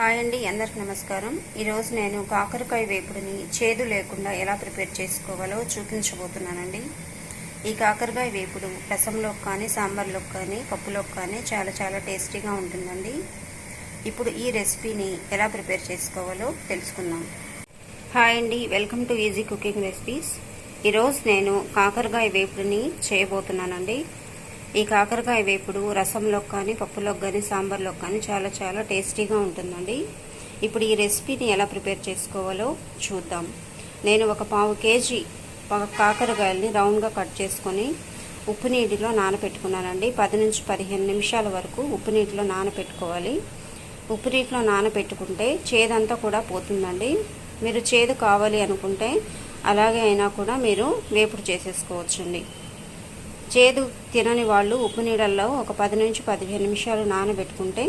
Hi అండి అందరికి నమస్కారం. ఈరోజు నేను కాకరకాయ వేపుడుని చేదు లేకుండా ఎలా ప్రిపేర్ చేసుకోవాలో చూపించబోతున్నానండి. ఈ కాకరకాయ వేపుడు రసంలోకి కానీ సాంబార్లోకి కానీ పప్పులోకి కానీ చాలా చాలా టేస్టీగా ఉంటుందండి. ఇప్పుడు ఈ రెసిపీని ఎలా ప్రిపేర్ చేసుకోవాలో తెలుసుకుందాం. హాయ్ అండి welcome to easy cooking recipes. ఈరోజు నేను కాకరకాయ వేపుడుని చేయబోతున్నానండి. ఈ కాకరకాయ వేపుడు రసంలో కానీ పప్పులోకి కానీ సాంబార్లో కానీ చాలా చాలా టేస్టీగా ఉంటుందండి. ఇప్పుడు ఈ రెసిపీని ఎలా ప్రిపేర్ చేసుకోవాలో చూద్దాం. నేను ఒక పావు కేజీ ప- కాకరకాయల్ని రౌండ్గా కట్ చేసుకొని ఉప్పు నీటిలో నానబెట్టుకున్నానండి పది నుంచి పదిహేను నిమిషాల వరకు ఉప్పు నీటిలో నానబెట్టుకోవాలి ఉప్పు నీటిలో నానబెట్టుకుంటే చేదంతా కూడా పోతుందండి. మీరు చేదు కావాలి అనుకుంటే అలాగే అయినా కూడా మీరు వేపుడు చేసేసుకోవచ్చండి. చేదు తినని వాళ్ళు ఉప్పు నీళ్ళల్లో ఒక పది నుంచి పదిహేను నిమిషాలు నానబెట్టుకుంటే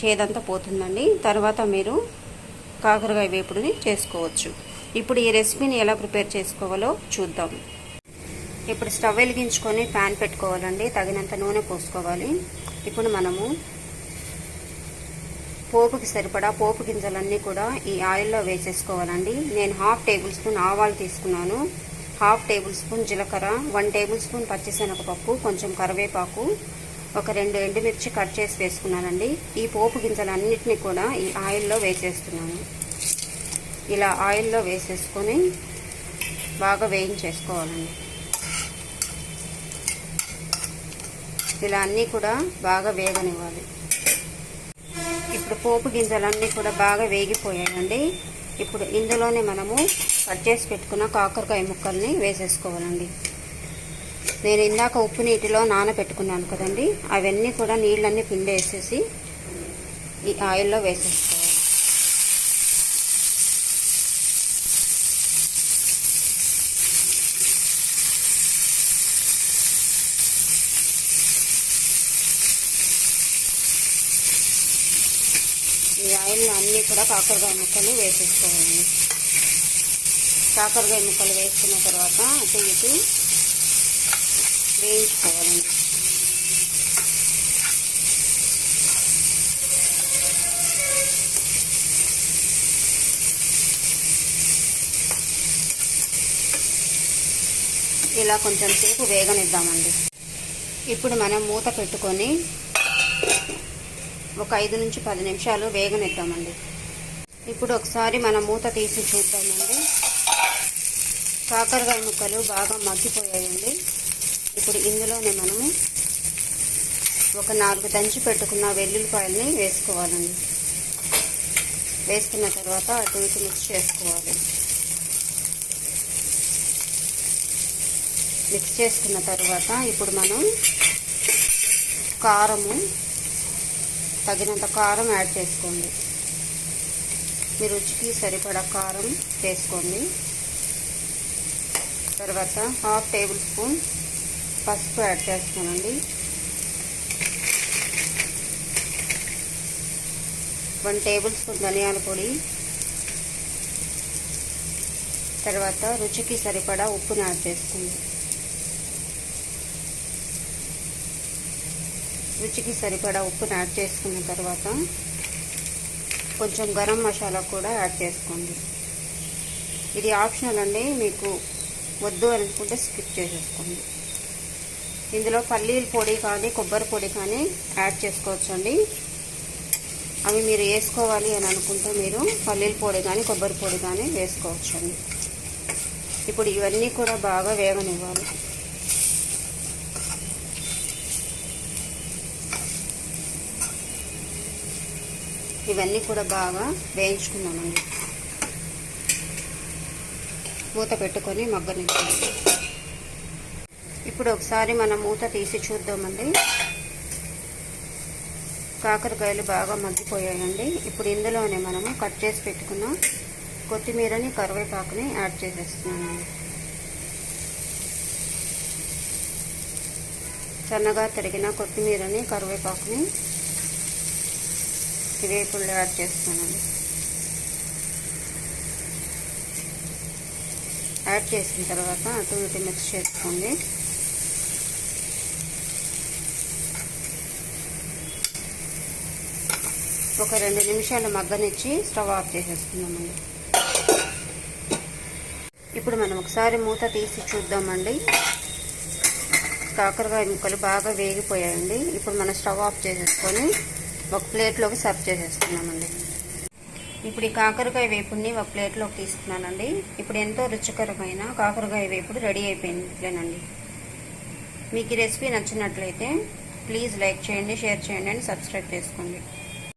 చేదంతా పోతుందండి. తర్వాత మీరు కాకరకాయ వేపుడుని చేసుకోవచ్చు. ఇప్పుడు ఈ రెసిపీని ఎలా ప్రిపేర్ చేసుకోవాలో చూద్దాం. ఇప్పుడు స్టవ్ వెలిగించుకొని ప్యాన్ పెట్టుకోవాలండి. తగినంత నూనె పోసుకోవాలి. ఇప్పుడు మనము పోపుకి సరిపడా పోపు గింజలన్నీ కూడా ఈ ఆయిల్లో వేసేసుకోవాలండి. నేను హాఫ్ టేబుల్ స్పూన్ ఆవాలు తీసుకున్నాను. హాఫ్ టేబుల్ స్పూన్ జీలకర్ర వన్ టేబుల్ స్పూన్ పచ్చిశనగపప్పు కొంచెం కరివేపాకు ఒక రెండు ఎండుమిర్చి కట్ చేసి వేసుకున్నానండి. ఈ పోపు గింజలు అన్నిటినీ కూడా ఈ ఆయిల్లో వేసేస్తున్నాను. ఇలా ఆయిల్లో వేసేసుకొని బాగా వేయించేసుకోవాలండి. ఇలా అన్నీ కూడా బాగా వేగనివ్వాలి. ఇప్పుడు పోపు గింజలన్నీ కూడా బాగా వేగిపోయాయండి. ఇప్పుడు ఇందులోనే మనము కట్ చేసి పెట్టుకున్న కాకరకాయ ముక్కల్ని వేసేసుకోవాలండి. నేను ఇందాక ఉప్పు నీటిలో నానబెట్టుకున్నాను కదండి. అవన్నీ కూడా నీళ్ళన్నీ పిండేసేసి ఈ ఆయిల్లో వేసేసుకోవాలి. ఈ ఆయిల్ని అన్నీ కూడా కాకరకాయ ముక్కలు వేసేసుకోవాలండి కాకరకాయ ముక్కలు వేసుకున్న తర్వాత అటు ఇటు వేయించుకోవాలండి ఇలా కొంచెం సేపు వేగనిద్దామండి. ఇప్పుడు మనం మూత పెట్టుకొని ఒక ఐదు నుంచి పది నిమిషాలు వేగనిద్దామండి ఇప్పుడు ఒకసారి మనం మూత తీసి చూద్దామండి. కాకరకాయ ముక్కలు బాగా మగ్గిపోయాయండి. ఇప్పుడు ఇందులోనే మనము ఒక నాలుగు దంచి పెట్టుకున్న వెల్లుల్లిపాయల్ని వేసుకోవాలండి. వేసుకున్న తర్వాత అటు ఇటు మిక్స్ చేసుకోవాలి. మిక్స్ చేసుకున్న తర్వాత ఇప్పుడు మనం కారము తగినంత కారం యాడ్ చేసుకోండి. మీ రుచికి సరిపడా కారం వేసుకోండి. తర్వాత హాఫ్ టేబుల్ స్పూన్ పసుపు యాడ్ చేస్తానండి వన్ టేబుల్ స్పూన్ ధనియాల పొడి. తర్వాత రుచికి సరిపడా ఉప్పుని యాడ్ చేసుకోండి. రుచికి సరిపడా ఉప్పుని యాడ్ చేసుకున్న తర్వాత కొంచెం గరం మసాలా కూడా యాడ్ చేసుకోండి. ఇది ఆప్షనల్ అండి మీకు వద్దు అనుకుంటే స్కిప్ చేసేసుకోండి. ఇందులో పల్లీల పొడి కానీ కొబ్బరి పొడి కానీ యాడ్ చేసుకోవచ్చండి. అవి మీరు వేసుకోవాలి అని అనుకుంటే మీరు పల్లీల పొడి కానీ కొబ్బరి పొడి కానీ వేసుకోవచ్చండి. ఇప్పుడు ఇవన్నీ కూడా బాగా వేగనివ్వాలి. ఇవన్నీ కూడా బాగా వేయించుకున్నామండి మూత పెట్టుకొని మగ్గని ఇప్పుడు ఒకసారి మనం మూత తీసి చూద్దామండి. కాకరకాయలు బాగా మగ్గిపోయాయండి. ఇప్పుడు ఇందులోనే మనము కట్ చేసి పెట్టుకున్న కొత్తిమీరని కరివేపాకుని యాడ్ చేసేస్తున్నాము సన్నగా తరిగిన కొత్తిమీరని కరివేపాకుని వేపుల్లో యాడ్ చేస్తున్నానండి యాడ్ చేసిన తర్వాత అటు ఇటు మిక్స్ చేసుకోండి. ఒక రెండు నిమిషాలు మగ్గనిచ్చి స్టవ్ ఆఫ్ చేసేసుకుందామండి. ఇప్పుడు మనం ఒకసారి మూత తీసి చూద్దామండి. కాకరకాయ ముక్కలు బాగా వేగిపోయాయండి. ఇప్పుడు మనం స్టవ్ ఆఫ్ చేసేసుకొని ఒక ప్లేట్లోకి సర్వ్ చేసేసుకున్నామండి ఇప్పుడు ఈ కాకరకాయ వేపుడిని ఒక ప్లేట్లోకి తీసుకున్నానండి. ఇప్పుడు ఎంతో రుచికరమైన కాకరకాయ వేపుడు రెడీ అయిపోయిందిలేనండి మీకు ఈ రెసిపీ నచ్చినట్లయితే ప్లీజ్ లైక్ చేయండి షేర్ చేయండి అండ్ సబ్స్క్రైబ్ చేసుకోండి.